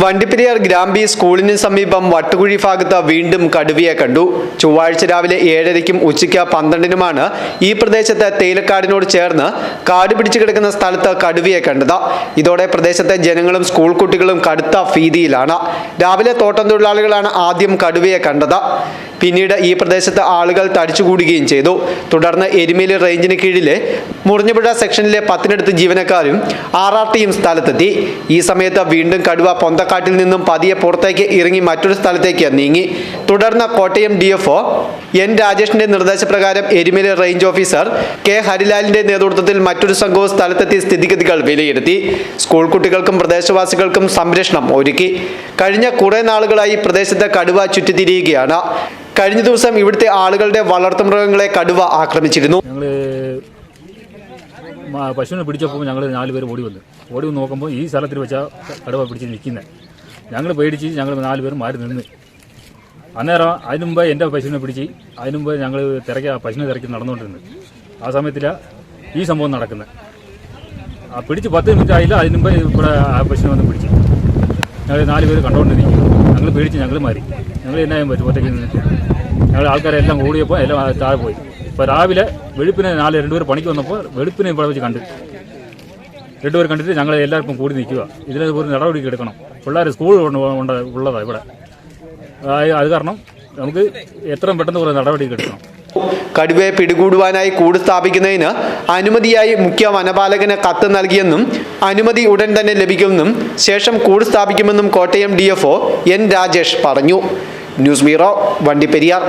വണ്ടിപ്പെരിയാർ ഗ്രാമ്പി സ്കൂളിന് സമീപം വട്ടുകുഴി ഭാഗത്ത് വീണ്ടും കടുവയെ കണ്ടു. ചൊവ്വാഴ്ച രാവിലെ ഏഴരയ്ക്കും ഉച്ചയ്ക്ക് പന്ത്രണ്ടിനുമാണ് ഈ പ്രദേശത്തെ തേയിലക്കാടിനോട് ചേർന്ന് കാട് പിടിച്ചു കിടക്കുന്ന സ്ഥലത്ത് കടുവയെ കണ്ടത്. ഇതോടെ പ്രദേശത്തെ ജനങ്ങളും സ്കൂൾ കുട്ടികളും കടുത്ത ഭീതിയിലാണ്. രാവിലെ തോട്ടം തൊഴിലാളികളാണ് ആദ്യം കടുവയെ കണ്ടത്. പിന്നീട് ഈ പ്രദേശത്ത് ആളുകൾ തടിച്ചുകൂടുകയും ചെയ്തു. തുടർന്ന് എരുമേലി റേഞ്ചിന് കീഴിലെ മുറിഞ്ഞുപുഴ സെക്ഷനിലെ പത്തിനടുത്ത് ജീവനക്കാരും ആർ ആർ ടിയും സ്ഥലത്തെത്തി. ഈ സമയത്ത് വീണ്ടും കടുവ പൊന്തക്കാട്ടിൽ നിന്നും പതിയെ പുറത്തേക്ക് ഇറങ്ങി മറ്റൊരു സ്ഥലത്തേക്ക് നീങ്ങി. തുടർന്ന് കോട്ടയം ഡി എഫ് എൻ രാജേഷിന്റെ നിർദ്ദേശപ്രകാരം എരുമേലി റേഞ്ച് ഓഫീസർ കെ ഹരിലാലിന്റെ നേതൃത്വത്തിൽ മറ്റൊരു സംഘവും സ്ഥലത്തെത്തി സ്ഥിതിഗതികൾ വിലയിരുത്തി. സ്കൂൾ കുട്ടികൾക്കും പ്രദേശവാസികൾക്കും സംരക്ഷണം ഒരുക്കി. കഴിഞ്ഞ കുറെ നാളുകളായി പ്രദേശത്തെ കടുവ ചുറ്റിത്തിരിയുകയാണ്. കഴിഞ്ഞ ദിവസം ഇവിടുത്തെ ആളുകളുടെ വളർത്തുമൃഗങ്ങളെ കടുവ ആക്രമിച്ചിരുന്നു. പശുവിനെ പിടിച്ചപ്പോൾ ഞങ്ങൾ നാല് പേര് ഓടി വന്നു. ഓടി വന്ന് നോക്കുമ്പോൾ ഈ സ്ഥലത്തിൽ വെച്ചാൽ കടുവ പിടിച്ച് നിൽക്കുന്നത് ഞങ്ങൾ പേടിച്ച് ഞങ്ങൾ നാല് പേരും മാറി നിന്ന്. അന്നേരം അതിന് മുമ്പ് എന്റെ പശുവിനെ പിടിച്ച് അതിന് മുമ്പ് ഞങ്ങൾ തിരക്കി പശുവിനെ തിരക്കി നടന്നുകൊണ്ടിരുന്നു. ആ സമയത്തിലാണ് ഈ സംഭവം നടക്കുന്നത് ആ പിടിച്ച് പത്ത് മിനിറ്റ് ആയില്ല അതിന് മുമ്പ് ഇവിടെ ആ പശുവിനെ വന്ന് പിടിച്ച്. ഞങ്ങൾ നാല് പേര് കണ്ടുകൊണ്ടിരിക്കും ഞങ്ങൾ പേടിച്ച് ഞങ്ങൾ മാറി. ഞങ്ങൾ എന്നാ ചെയ്യാൻ പറ്റും ഒറ്റയ്ക്ക് ഞങ്ങൾ ആൾക്കാരെല്ലാം ഓടിയപ്പോൾ എല്ലാം താഴെ പോയി. ഇപ്പോൾ രാവിലെ വെളുപ്പിനെ നാല് രണ്ടുപേർ പണിക്ക് വന്നപ്പോൾ വെളുപ്പിനെ ഇവിടെ വെച്ച് കണ്ടു. രണ്ടുപേർ കണ്ടിട്ട് ഞങ്ങൾ എല്ലാവർക്കും കൂടി നിൽക്കുക. ഇതിൽ ഒരു എടുക്കണം. പിള്ളേർ സ്കൂൾ ഉള്ളതാണ് ഇവിടെ. അത് കാരണം നമുക്ക് എത്രയും പെട്ടെന്ന് കുറേ നടപടി എടുക്കണം. കടുവയെ പിടികൂടുവാനായി കൂട് സ്ഥാപിക്കുന്നതിന് അനുമതിയായി മുഖ്യ വനപാലകന് കത്ത് നൽകിയെന്നും അനുമതി ഉടൻ തന്നെ ലഭിക്കുമെന്നും ശേഷം കൂട് സ്ഥാപിക്കുമെന്നും കോട്ടയം ഡി എൻ രാജേഷ് പറഞ്ഞു. News bureau Vandiperiyar.